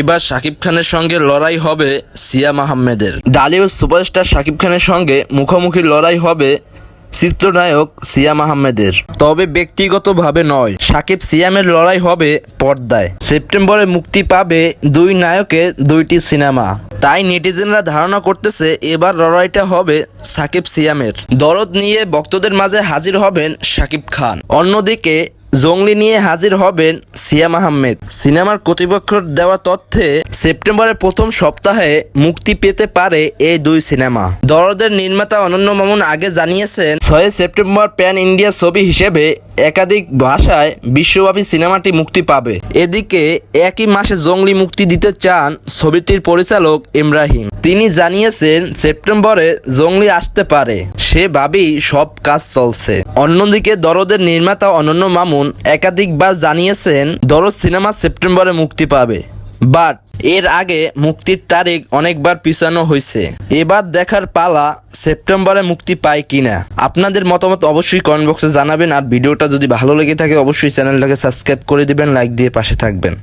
এবার শাকিব খানের সঙ্গে লড়াই হবে সিয়াম আহমেদের ডালিউড সুপারস্টার শাকিব খানের সঙ্গে মুখোমুখি লড়াই হবে চিত্রনায়ক সিয়াম আহমেদের তবে ব্যক্তিগতভাবে নয় সাকিব সিয়ামের লড়াই হবে পর্দায়। সেপ্টেম্বরে মুক্তি পাবে দুই নায়কের দুইটি সিনেমা। তাই নেটিজেনরা ধারণা করতেছে এবার লড়াইটা হবে সাকিব সিয়ামের। দরদ নিয়ে ভক্তদের মাঝে হাজির হবেন সাকিব খান। অন্যদিকে জঙ্গলি নিয়ে হাজির হবেন সিয়াম আহমেদ। সিনেমার কর্তৃপক্ষ দেওয়া তথ্যে সেপ্টেম্বরের প্রথম সপ্তাহে মুক্তি পেতে পারে এই দুই সিনেমা। দরদের নির্মাতা অনন্য মামুন আগে জানিয়েছেন, ছয় সেপ্টেম্বর প্যান ইন্ডিয়া ছবি হিসেবে একাধিক ভাষায় বিশ্বব্যাপী সিনেমাটি মুক্তি পাবে। এদিকে একই মাসে জঙ্গলি মুক্তি দিতে চান ছবিটির পরিচালক ইব্রাহিম। তিনি জানিয়েছেন, সেপ্টেম্বরে জঙ্গলি আসতে পারে। সেভাবেই সব কাজ চলছে। অন্যদিকে দরদের নির্মাতা অনন্য মামুন একাধিকবার জানিয়েছেন, দরদ সিনেমা সেপ্টেম্বরে মুক্তি পাবে। বাট এর আগে মুক্তির তারিখ অনেকবার পিছানো হয়েছে এবার দেখার পালা সেপ্টেম্বরে মুক্তি পায় কিনা। আপনাদের মতামত অবশ্যই কমেন্ট বক্সে জানাবেন, আর ভিডিওটা যদি ভালো লেগে থাকে অবশ্যই চ্যানেলটাকে সাবস্ক্রাইব করে দিবেন, লাইক দিয়ে পাশে থাকবেন।